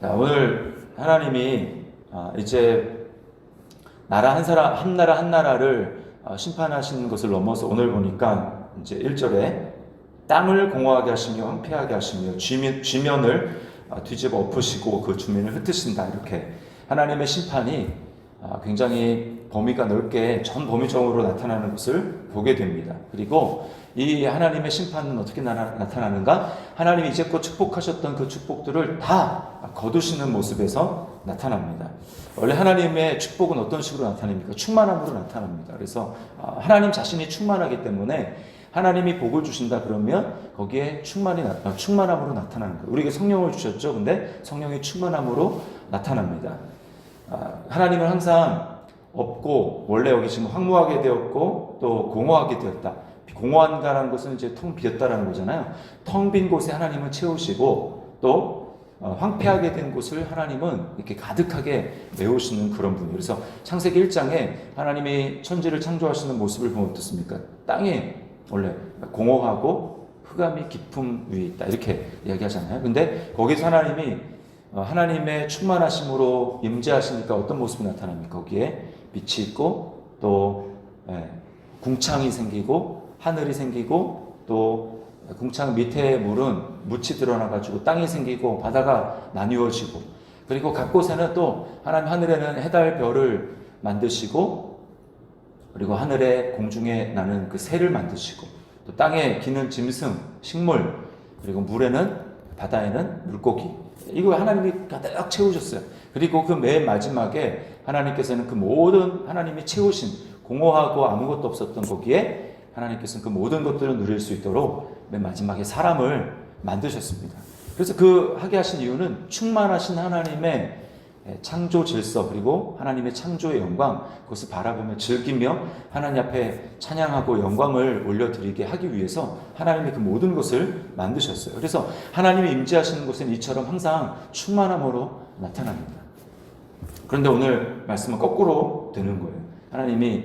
자, 오늘 하나님이 아, 이제 나라 한 사람 한 나라 한 나라를 아, 심판하시는 것을 넘어서 오늘 보니까 이제 1절에 땅을 공허하게 하시며 황폐하게 하시며 쥐면, 쥐면을 아, 뒤집어 엎으시고 그 주민을 흩으신다 이렇게 하나님의 심판이 아, 굉장히 범위가 넓게 전 범위적으로 나타나는 것을 보게 됩니다. 그리고 이 하나님의 심판은 어떻게 나, 나타나는가? 하나님이 이제껏 축복하셨던 그 축복들을 다 거두시는 모습에서 나타납니다. 원래 하나님의 축복은 어떤 식으로 나타납니까? 충만함으로 나타납니다. 그래서 아, 하나님 자신이 충만하기 때문에 하나님이 복을 주신다 그러면 거기에 충만이 나- 어, 충만함으로 나타나는 거예요. 우리에게 성령을 주셨죠. 근데 성령이 충만함으로 나타납니다. 아, 하나님은 항상 없고 원래 여기 지금 황무하게 되었고 또 공허하게 되었다. 공허한가라는 것은 이제 텅 비었다라는 거잖아요. 텅 빈 곳에 하나님은 채우시고 또 어, 황폐하게 된 곳을 하나님은 이렇게 가득하게 메우시는 그런 분이에요. 그래서 창세기 1장에 하나님이 천지를 창조하시는 모습을 보면 어떻습니까? 땅에 원래 공허하고 흑암이 깊음 위에 있다. 이렇게 이야기하잖아요. 근데 거기서 하나님이 어, 하나님의 충만하심으로 임재하시니까 어떤 모습이 나타납니까? 거기에 빛이 있고 또 예, 궁창이 생기고 하늘이 생기고 또 궁창 밑에 물은 묻이 드러나 가지고 땅이 생기고 바다가 나뉘어지고 그리고 각 곳에는 또 하나님 하늘에는 해달 별을 만드시고 그리고 하늘에 공중에 나는 그 새를 만드시고 또 땅에 기는 짐승 식물 그리고 물에는 바다에는 물고기 이거 하나님이 가득 채우셨어요. 그리고 그 맨 마지막에 하나님께서는 그 모든 하나님이 채우신 공허하고 아무것도 없었던 거기에 하나님께서는 그 모든 것들을 누릴 수 있도록 맨 마지막에 사람을 만드셨습니다. 그래서 그 하게 하신 이유는 충만하신 하나님의 창조 질서 그리고 하나님의 창조의 영광 그것을 바라보며 즐기며 하나님 앞에 찬양하고 영광을 올려드리게 하기 위해서 하나님이 그 모든 것을 만드셨어요. 그래서 하나님이 임재하시는 곳은 이처럼 항상 충만함으로 나타납니다. 그런데 오늘 말씀은 거꾸로 되는 거예요. 하나님이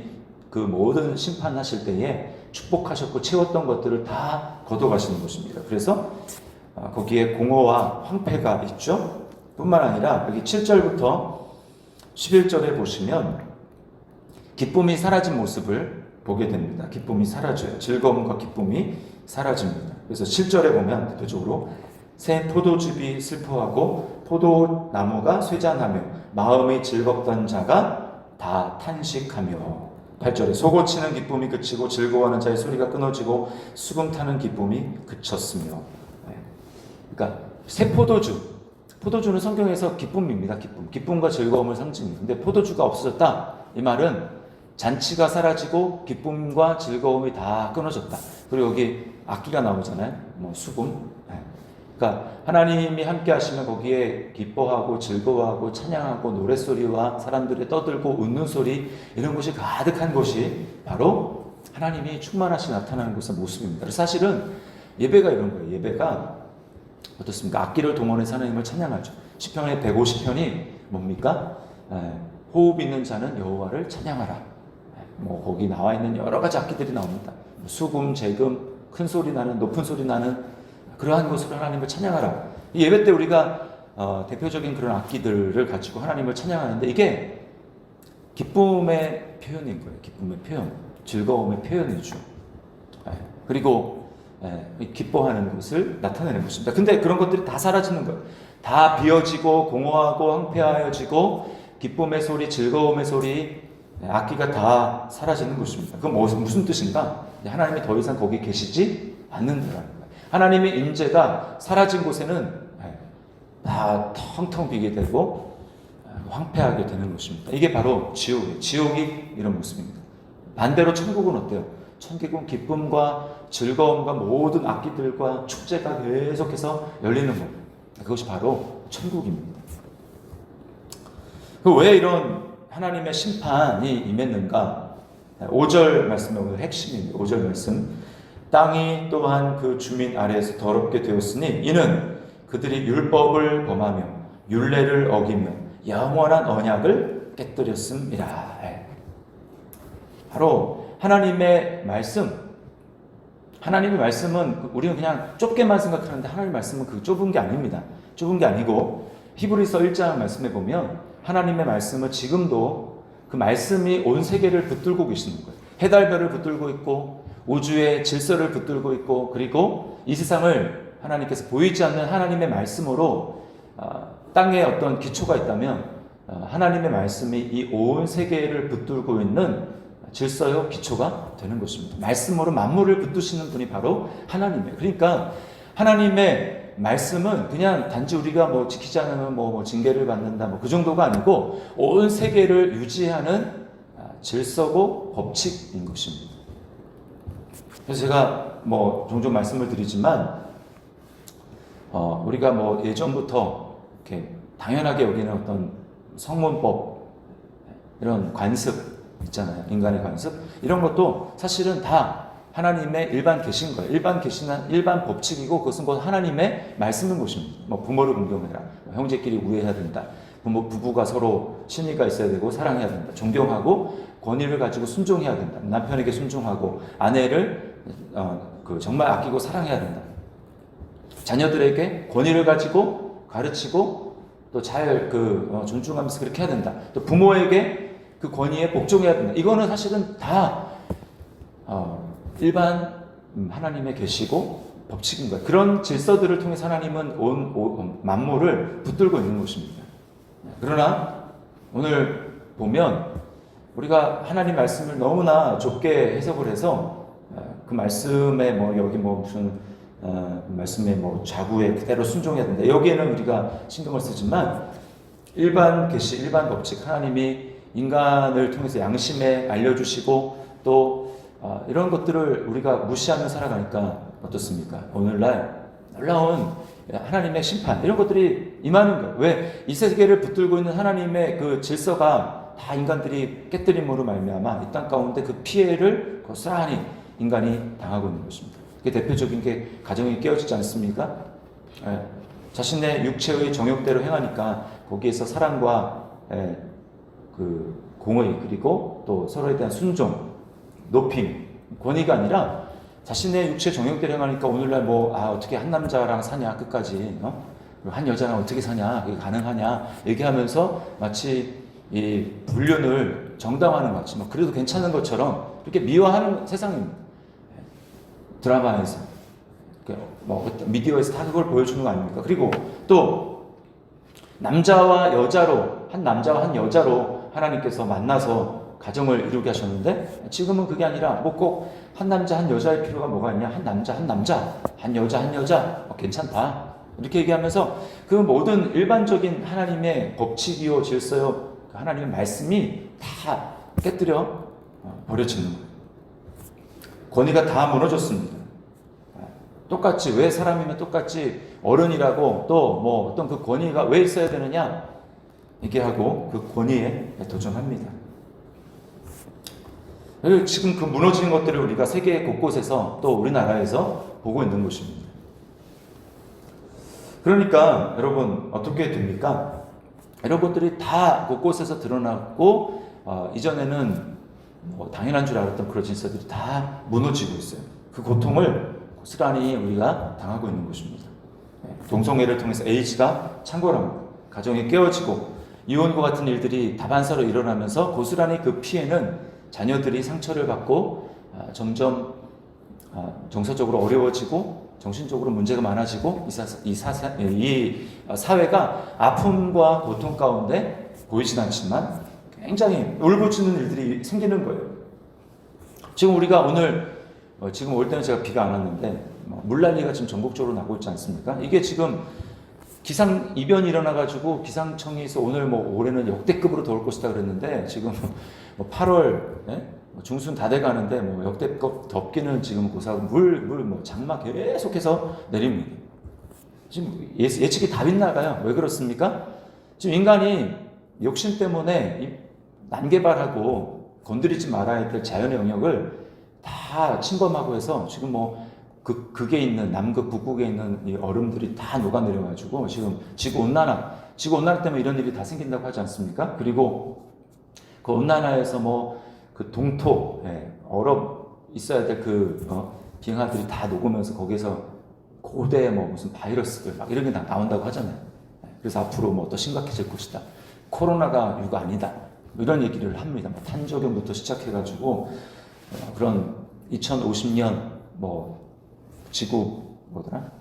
그 모든 심판하실 때에 축복하셨고 채웠던 것들을 다 걷어가시는 것입니다. 그래서 아, 거기에 공허와 황폐가 있죠. 뿐만 아니라 여기 7절부터 11절에 보시면 기쁨이 사라진 모습을 보게 됩니다. 기쁨이 사라져요. 즐거움과 기쁨이 사라집니다. 그래서 7절에 보면 대표적으로 새 포도즙이 슬퍼하고 포도나무가 쇠잔하며 마음이 즐겁던 자가 다 탄식하며 8절에 속고치는 기쁨이 그치고 즐거워하는 자의 소리가 끊어지고 수금 타는 기쁨이 그쳤으며 네. 그러니까 새 포도주 포도주는 성경에서 기쁨입니다. 기쁨. 기쁨과 즐거움을 상징해요. 근데 포도주가 없어졌다. 이 말은 잔치가 사라지고 기쁨과 즐거움이 다 끊어졌다. 그리고 여기 악기가 나오잖아요. 뭐 수금. 네. 그러니까 하나님이 함께 하시면 거기에 기뻐하고 즐거워하고 찬양하고 노랫소리와 사람들이 떠들고 웃는 소리 이런 것이 가득한 것이 바로 하나님이 충만하시 나타나는 것의 모습입니다. 사실은 예배가 이런 거예요. 예배가 어떻습니까? 악기를 동원해서 하나님을 찬양하죠. 시편의 150편이 뭡니까? 에, 호흡 있는 자는 여호와를 찬양하라. 에, 뭐 거기 나와 있는 여러 가지 악기들이 나옵니다. 수금, 재금, 큰 소리 나는 높은 소리 나는 그러한 것으로 하나님을 찬양하라. 이 예배 때 우리가 어, 대표적인 그런 악기들을 가지고 하나님을 찬양하는데 이게 기쁨의 표현인 거예요. 기쁨의 표현, 즐거움의 표현이죠. 에, 그리고 예, 기뻐하는 것을 나타내는 것입니다. 근데 그런 것들이 다 사라지는 거예요. 다 비어지고 공허하고 황폐하여지고 기쁨의 소리, 즐거움의 소리, 예, 악기가 다 사라지는 것입니다. 그건 뭐, 무슨 뜻인가? 하나님이 더 이상 거기 계시지 않는다는 거예요. 하나님의 임재가 사라진 곳에는 예, 다 텅텅 비게 되고 예, 황폐하게 되는 것입니다. 이게 바로 지옥이에요. 지옥이 이런 모습입니다. 반대로 천국은 어때요? 천국은 기쁨과 즐거움과 모든 악기들과 축제가 계속해서 열리는 것. 그것이 바로 천국입니다. 그왜 이런 하나님의 심판이 임했는가? 5절 말씀이 오늘 핵심입니다. 5절 말씀. 땅이 또한 그 주민 아래에서 더럽게 되었으니 이는 그들이 율법을 범하며 율례를 어기며 영원한 언약을 깨뜨렸음이라. 예. 바로 하나님의 말씀, 하나님의 말씀은 우리는 그냥 좁게만 생각하는데 하나님의 말씀은 그 좁은 게 아닙니다. 좁은 게 아니고 히브리서 1장 말씀에 보면 하나님의 말씀은 지금도 그 말씀이 온 세계를 붙들고 계시는 거예요. 해달별을 붙들고 있고 우주의 질서를 붙들고 있고 그리고 이 세상을 하나님께서 보이지 않는 하나님의 말씀으로 아, 땅에 어떤 기초가 있다면 아, 하나님의 말씀이 이 온 세계를 붙들고 있는 질서요 기초가 되는 것입니다. 말씀으로 만물을 붙드시는 분이 바로 하나님이에요. 그러니까 하나님의 말씀은 그냥 단지 우리가 뭐 지키지 않으면 뭐, 뭐 징계를 받는다 뭐 그 정도가 아니고 온 세계를 유지하는 아, 질서고 법칙인 것입니다. 그래서 제가 뭐 종종 말씀을 드리지만 어, 우리가 뭐 예전부터 이렇게 당연하게 여기는 어떤 성문법 이런 관습 있잖아요. 인간의 관습 이런 것도 사실은 다 하나님의 일반 계신 거예요. 일반 계시는 일반 법칙이고 그것은 곧 하나님의 말씀인 것입니다. 뭐 부모를 존경해라. 뭐 형제끼리 우애해야 된다. 부모 부부가 서로 신의가 있어야 되고 사랑해야 된다. 존경하고 권위를 가지고 순종해야 된다. 남편에게 순종하고 아내를 어, 그 정말 아끼고 사랑해야 된다. 자녀들에게 권위를 가지고 가르치고 또 잘그 존중하면서 그렇게 해야 된다. 또 부모에게 그 권위에 복종해야 된다. 이거는 사실은 다 어, 일반 음, 하나님의 계시고 법칙인 거예요. 그런 질서들을 통해서 하나님은 온, 온 만물을 붙들고 있는 것입니다. 그러나 오늘 보면 우리가 하나님 말씀을 너무나 좁게 해석을 해서 어, 그 말씀에 뭐 여기 뭐 무슨 어, 말씀에 뭐 자구에 그대로 순종해야 된다. 여기에는 우리가 신경을 쓰지만 일반 계시, 일반 법칙 하나님이 인간을 통해서 양심에 알려주시고 또 어, 이런 것들을 우리가 무시하며 살아가니까 어떻습니까? 오늘날 놀라운 하나님의 심판 이런 것들이 임하는 거예요. 왜 이 세계를 붙들고 있는 하나님의 그 질서가 다 인간들이 깨뜨림으로 말미암아 이 땅 가운데 그 피해를 고스란히 인간이 당하고 있는 것입니다. 그 대표적인 게 가정이 깨어지지 않습니까? 예. 자신의 육체의 정욕대로 행하니까 거기에서 사랑과 예, 그 공의 그리고 또 서로에 대한 순종, 높임, 권위가 아니라 자신의 육체 정욕대로 행하니까 오늘날 뭐 아 어떻게 한 남자랑 사냐 끝까지 어? 한 여자랑 어떻게 사냐 그게 가능하냐 얘기하면서 마치 이 불륜을 정당화하는 것 같이 뭐 그래도 괜찮은 것처럼 그렇게 미화하는 세상입니다. 드라마에서 뭐 미디어에서 다 그걸 보여주는 거 아닙니까? 그리고 또 남자와 여자로 한 남자와 한 여자로 하나님께서 만나서 가정을 이루게 하셨는데 지금은 그게 아니라 뭐 꼭 한 남자 한 여자일 필요가 뭐가 있냐 한 남자 한 남자 한 여자 한 여자 어, 괜찮다 이렇게 얘기하면서 그 모든 일반적인 하나님의 법칙이요 질서요 그 하나님의 말씀이 다 깨뜨려 어, 버려지는 거예요. 권위가 다 무너졌습니다. 똑같이 왜 사람이면 똑같이 어른이라고 또 뭐 어떤 그 권위가 왜 있어야 되느냐 얘기하고 그 권위에 도전합니다. 지금 그 무너지는 것들을 우리가 세계 곳곳에서 또 우리나라에서 보고 있는 것입니다. 그러니까 여러분 어떻게 됩니까? 이런 것들이 다 곳곳에서 드러났고 어, 이전에는 뭐 당연한 줄 알았던 그런 질서들이 다 무너지고 있어요. 그 고통을 고스란히 우리가 당하고 있는 것입니다. 네, 동성애를 통해서 에이즈가 창궐합니다. 가정이 깨어지고 이혼과 같은 일들이 다반사로 일어나면서 고스란히 그 피해는 자녀들이 상처를 받고 아, 점점 아, 정서적으로 어려워지고 정신적으로 문제가 많아지고 이, 사, 이, 사, 이 사회가 아픔과 고통 가운데 보이진 않지만 굉장히 울부짖는 일들이 생기는 거예요. 지금 우리가 오늘 어, 지금 올 때는 제가 비가 안 왔는데 뭐 물난리가 지금 전국적으로 나고 있지 않습니까? 이게 지금 기상 이변이 일어나가지고 기상청에서 오늘 뭐 올해는 역대급으로 더울 것이다 그랬는데 지금 뭐 8월 예? 중순 다 돼가는데 뭐 역대급 덥기는 지금 고사 물물 뭐 장마 계속해서 내립니다. 지금 예, 예측이 다 빗나가요. 왜 그렇습니까? 지금 인간이 욕심 때문에 난개발하고 건드리지 말아야 될 자연의 영역을 다 침범하고 해서 지금 뭐 그, 극에 있는 남극, 북극에 있는 이 얼음들이 다 녹아내려가지고 지금 지구 온난화, 지구 온난화 때문에 이런 일이 다 생긴다고 하지 않습니까? 그리고 그 온난화에서 뭐 그 동토, 예, 얼어 있어야 될그 어, 빙하들이 다 녹으면서 거기서 고대 뭐 무슨 바이러스들 막 이런 게다 나온다고 하잖아요. 예. 그래서 앞으로 뭐 더 심각해질 것이다. 코로나가 유가 아니다. 뭐 이런 얘기를 합니다. 뭐 탄저균부터 시작해가지고 어, 그런 2050년 뭐 지구 뭐더라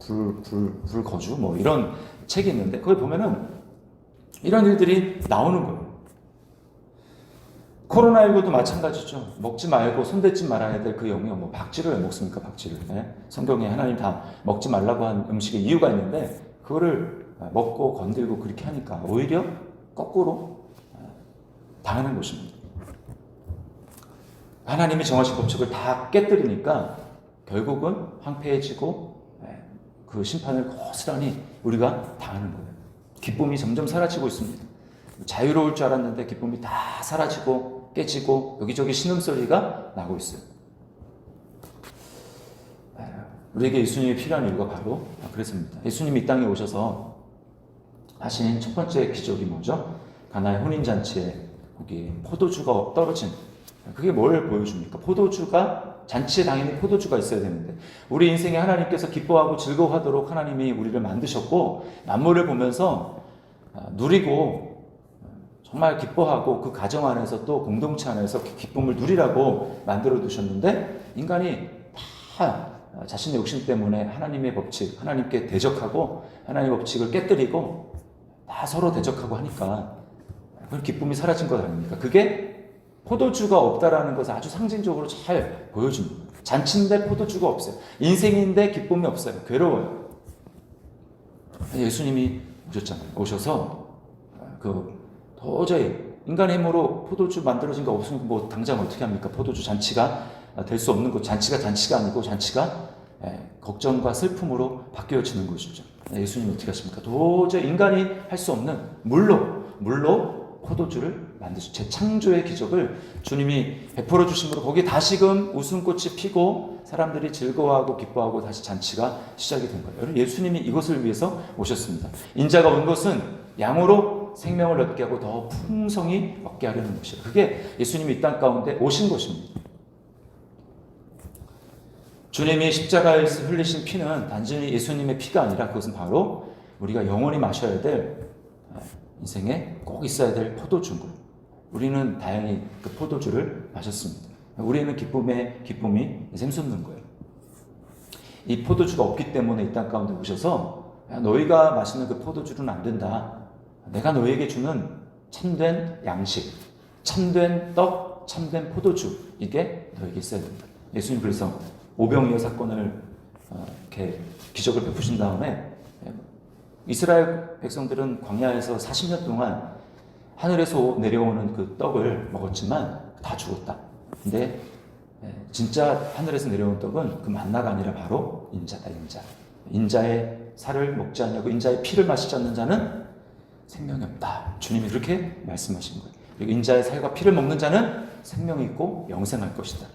불 불 불 거주 뭐 이런 책이 있는데 거기 보면은 이런 일들이 나오는 거예요. 코로나19도 마찬가지죠. 먹지 말고 손대지 말아야 될 그 영역, 뭐 박쥐를 왜 먹습니까? 박쥐를. 네? 성경에 하나님 다 먹지 말라고 한 음식의 이유가 있는데 그거를 먹고 건들고 그렇게 하니까 오히려 거꾸로 당하는 것입니다. 하나님이 정하신 법칙을 다 깨뜨리니까 결국은 황폐해지고 예, 그 심판을 고스란히 우리가 당하는 거예요. 기쁨이 점점 사라지고 있습니다. 자유로울 줄 알았는데 기쁨이 다 사라지고 깨지고 여기저기 신음소리가 나고 있어요. 예, 우리에게 예수님이 필요한 이유가 바로 그랬습니다. 예수님이 이 땅에 오셔서 하신 첫 번째 기적이 뭐죠? 가나의 혼인잔치에 거기 포도주가 떨어진 그게 뭘 보여줍니까? 포도주가 잔치에 당연히 포도주가 있어야 되는데 우리 인생에 하나님께서 기뻐하고 즐거워하도록 하나님이 우리를 만드셨고 만물을 보면서 아, 누리고 정말 기뻐하고 그 가정 안에서 또 공동체 안에서 그 기쁨을 누리라고 만들어 두셨는데 인간이 다 자신의 욕심 때문에 하나님의 법칙, 하나님께 대적하고 하나님의 법칙을 깨뜨리고 다 서로 대적하고 하니까 그 기쁨이 사라진 것 아닙니까? 그게 포도주가 없다라는 것을 아주 상징적으로 잘 보여줍니다. 잔치인데 포도주가 없어요. 인생인데 기쁨이 없어요. 괴로워요. 예수님이 오셨잖아요. 오셔서 그 도저히 인간의 힘으로 포도주 만들어진 거 없으면 뭐 당장 어떻게 합니까? 포도주 잔치가 될 수 없는 것. 잔치가 잔치가 아니고 잔치가 예, 걱정과 슬픔으로 바뀌어지는 것이죠. 예수님 어떻게 하십니까? 도저히 인간이 할 수 없는 물로 물로 포도주를 만드신 제 창조의 기적을 주님이 베풀어 주심으로 거기에 다시금 웃음꽃이 피고 사람들이 즐거워하고 기뻐하고 다시 잔치가 시작이 된 거예요. 예수님이 이것을 위해서 오셨습니다. 인자가 온 것은 양으로 생명을 얻게 하고 더 풍성히 얻게 하려는 것이에요. 그게 예수님이 이 땅 가운데 오신 것입니다. 주님이 십자가에서 흘리신 피는 단순히 예수님의 피가 아니라 그것은 바로 우리가 영원히 마셔야 될 인생에 꼭 있어야 될 포도주인 거예요. 우리는 다행히 그 포도주를 마셨습니다. 우리는 기쁨의 기쁨이 샘솟는 거예요. 이 포도주가 없기 때문에 이 땅 가운데 오셔서 너희가 마시는 그 포도주는 안 된다. 내가 너희에게 주는 참된 양식, 참된 떡, 참된 포도주 이게 너에게 있어야 된다. 예수님 그래서 오병이어 사건을 어, 이렇게 기적을 베푸신 다음에 이스라엘 백성들은 광야에서 40년 동안 하늘에서 내려오는 그 떡을 먹었지만 다 죽었다. 근데 예, 진짜 하늘에서 내려온 떡은 그 만나가 아니라 바로 인자다, 인자. 인자의 살을 먹지 않냐고 인자의 피를 마시지 않는 자는 생명이 없다. 주님이 그렇게 말씀하신 거예요. 인자의 살과 피를 먹는 자는 생명이 있고 영생할 것이다.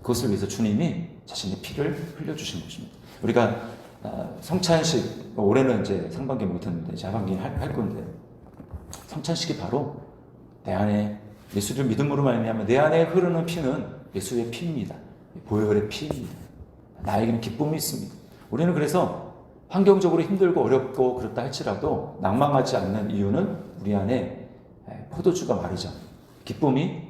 그것을 위해서 주님이 자신의 피를 흘려주신 것입니다. 우리가 아, 성찬식 뭐 올해는 이제 상반기 못했는데 하반기 할, 할 건데 성찬식이 바로 내 안에 예수를 믿음으로 말미암아 내 안에 흐르는 피는 예수의 피입니다. 보혈의 피입니다. 나에게는 기쁨이 있습니다. 우리는 그래서 환경적으로 힘들고 어렵고 그렇다 할지라도 낭망하지 않는 이유는 우리 안에 포도주가 마르죠. 기쁨이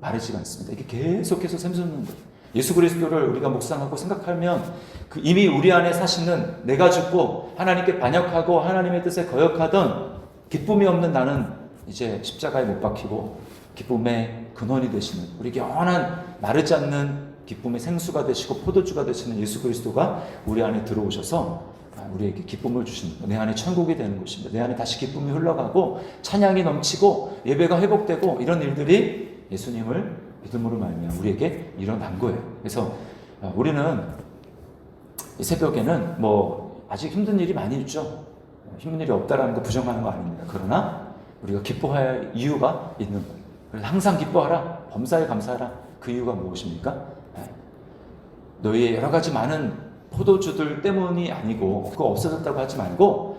마르지가 않습니다. 이게 계속해서 샘솟는 거예요. 예수 그리스도를 우리가 묵상하고 생각하면 그 이미 우리 안에 사시는 내가 죽고 하나님께 반역하고 하나님의 뜻에 거역하던 기쁨이 없는 나는 이제 십자가에 못 박히고 기쁨의 근원이 되시는 우리 영원한 마르지 않는 기쁨의 생수가 되시고 포도주가 되시는 예수 그리스도가 우리 안에 들어오셔서 우리에게 기쁨을 주시는 내 안에 천국이 되는 것입니다. 내 안에 다시 기쁨이 흘러가고 찬양이 넘치고 예배가 회복되고 이런 일들이 예수님을 믿음으로 말미암아 우리에게 일어난 거예요. 그래서 아, 우리는 이 새벽에는 뭐 아직 힘든 일이 많이 있죠. 힘든 일이 없다라는 거 부정하는 거 아닙니다. 그러나 우리가 기뻐할 이유가 있는 거예요. 그래서 항상 기뻐하라. 범사에 감사하라. 그 이유가 무엇입니까? 네. 너희의 여러 가지 많은 포도주들 때문이 아니고 그거 없어졌다고 하지 말고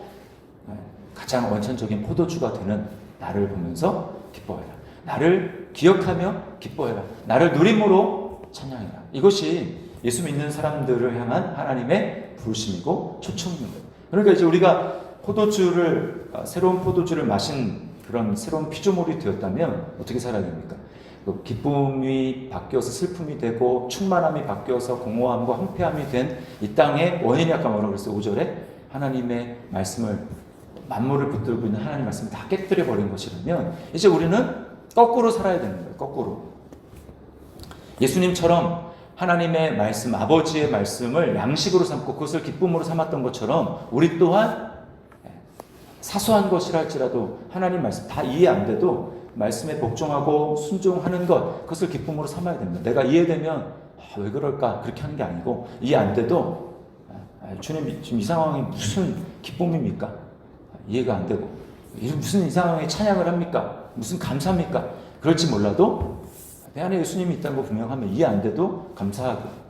네. 가장 원천적인 포도주가 되는 나를 보면서 기뻐해라. 나를 기억하며 기뻐해라. 나를 누림으로 찬양해라. 이것이 예수 믿는 사람들을 향한 하나님의 부르심이고 초청인 거예요. 그러니까 이제 우리가 포도주를 아, 새로운 포도주를 마신 그런 새로운 피조물이 되었다면 어떻게 살아야 됩니까? 그 기쁨이 바뀌어서 슬픔이 되고 충만함이 바뀌어서 공허함과 황폐함이 된 이 땅의 원인이 아까 뭐라고 그랬어요? 5절에 하나님의 말씀을 만물을 붙들고 있는 하나님 말씀을 다 깨뜨려 버린 것이라면 이제 우리는 거꾸로 살아야 되는 거예요. 거꾸로. 예수님처럼 하나님의 말씀, 아버지의 말씀을 양식으로 삼고 그것을 기쁨으로 삼았던 것처럼 우리 또한 사소한 것이라 할지라도 하나님 말씀 다 이해 안 돼도 말씀에 복종하고 순종하는 것 그것을 기쁨으로 삼아야 됩니다. 내가 이해되면 아, 왜 그럴까 그렇게 하는 게 아니고 이해 안 돼도 아, 주님 지금 이 상황이 무슨 기쁨입니까? 아, 이해가 안 되고 이 무슨 이 상황에 찬양을 합니까? 무슨 감사합니까? 그럴지 몰라도 내 안에 예수님이 있다는 거 분명하면 이해 안 돼도 감사하고 예,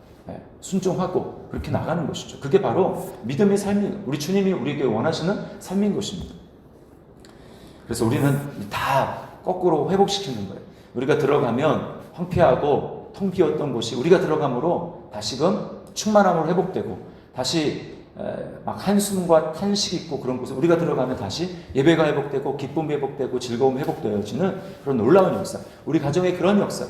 순종하고 그렇게 나가는 것이죠. 그게 바로 믿음의 삶이 우리 주님이 우리에게 원하시는 삶인 것입니다. 그래서 우리는 다 거꾸로 회복시키는 거예요. 우리가 들어가면 황폐하고 텅 비었던 곳이 우리가 들어감으로 다시금 충만함으로 회복되고 다시 에, 막 한숨과 탄식 있고 그런 곳에 우리가 들어가면 다시 예배가 회복되고 기쁨이 회복되고 즐거움이 회복되어지는 그런 놀라운 역사. 우리 가정의 그런 역사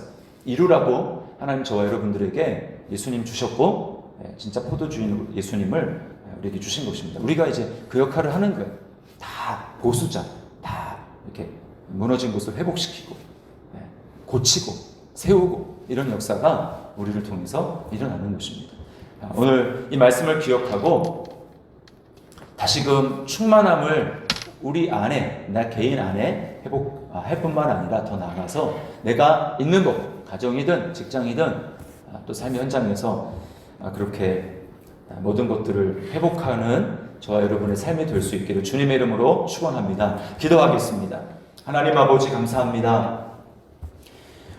이루라고 하나님 저와 여러분들에게 예수님 주셨고 에, 진짜 포도주인 예수님을 우리에게 주신 것입니다. 우리가 이제 그 역할을 하는 거예요. 다 보수자, 다 이렇게 무너진 곳을 회복시키고 예, 고치고 세우고 이런 역사가 우리를 통해서 일어나는 것입니다. 아, 오늘 이 말씀을 기억하고 다시금 충만함을 우리 안에 나 개인 안에 회복 아, 할 뿐만 아니라 더 나아가서 내가 있는 것 가정이든 직장이든 아, 또 삶의 현장에서 아, 그렇게 모든 것들을 회복하는 저와 여러분의 삶이 될 수 있기를 주님의 이름으로 축원합니다. 기도하겠습니다. 하나님 아버지 감사합니다.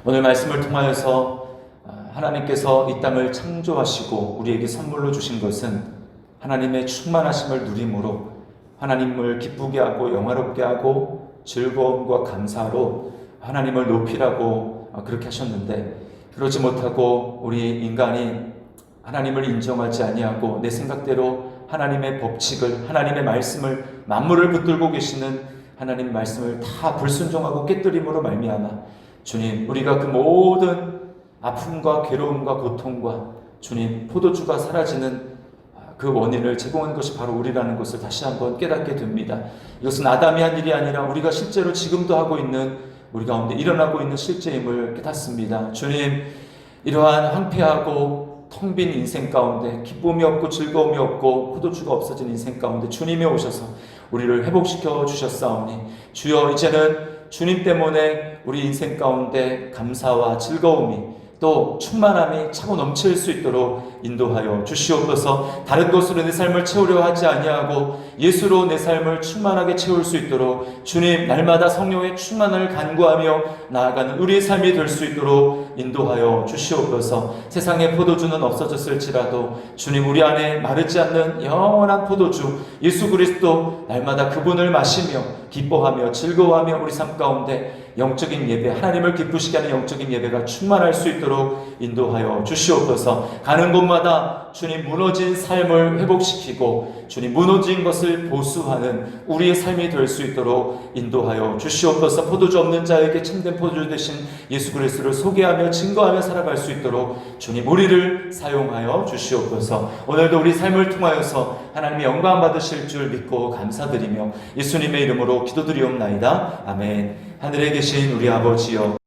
오늘 말씀을 통하여서 아, 하나님께서 이 땅을 창조하시고 우리에게 선물로 주신 것은 하나님의 충만하심을 누림으로 하나님을 기쁘게 하고 영화롭게 하고 즐거움과 감사로 하나님을 높이라고 아, 그렇게 하셨는데 그러지 못하고 우리 인간이 하나님을 인정하지 아니하고 내 생각대로 하나님의 법칙을 하나님의 말씀을 만물을 붙들고 계시는 하나님 말씀을 다 불순종하고 깨뜨림으로 말미암아 주님 우리가 그 모든 아픔과 괴로움과 고통과 주님 포도주가 사라지는 그 원인을 제공한 것이 바로 우리라는 것을 다시 한번 깨닫게 됩니다. 이것은 아담이 한 일이 아니라 우리가 실제로 지금도 하고 있는 우리 가운데 일어나고 있는 실제임을 깨닫습니다. 주님 이러한 황폐하고 텅 빈 인생 가운데 기쁨이 없고 즐거움이 없고 포도주가 없어진 인생 가운데 주님이 오셔서 우리를 회복시켜 주셨사오니 주여 이제는 주님 때문에 우리 인생 가운데 감사와 즐거움이 또 충만함이 차고 넘칠 수 있도록 인도하여 주시옵소서. 다른 것으로 내 삶을 채우려 하지 아니하고 예수로 내 삶을 충만하게 채울 수 있도록 주님 날마다 성령의 충만을 간구하며 나아가는 우리의 삶이 될 수 있도록 인도하여 주시옵소서. 세상의 포도주는 없어졌을지라도 주님 우리 안에 마르지 않는 영원한 포도주 예수 그리스도 날마다 그분을 마시며 기뻐하며 즐거워하며 우리 삶 가운데 영적인 예배, 하나님을 기쁘시게 하는 영적인 예배가 충만할 수 있도록 인도하여 주시옵소서. 가는 곳마다 주님 무너진 삶을 회복시키고 주님 무너진 것을 보수하는 우리의 삶이 될 수 있도록 인도하여 주시옵소서. 포도주 없는 자에게 참된 포도주 되신 예수 그리스도를 소개하며 증거하며 살아갈 수 있도록 주님 우리를 사용하여 주시옵소서. 오늘도 우리 삶을 통하여서 하나님의 영광 받으실 줄 믿고 감사드리며 예수님의 이름으로 기도드리옵나이다. 아멘. 하늘에 계신 우리 아버지여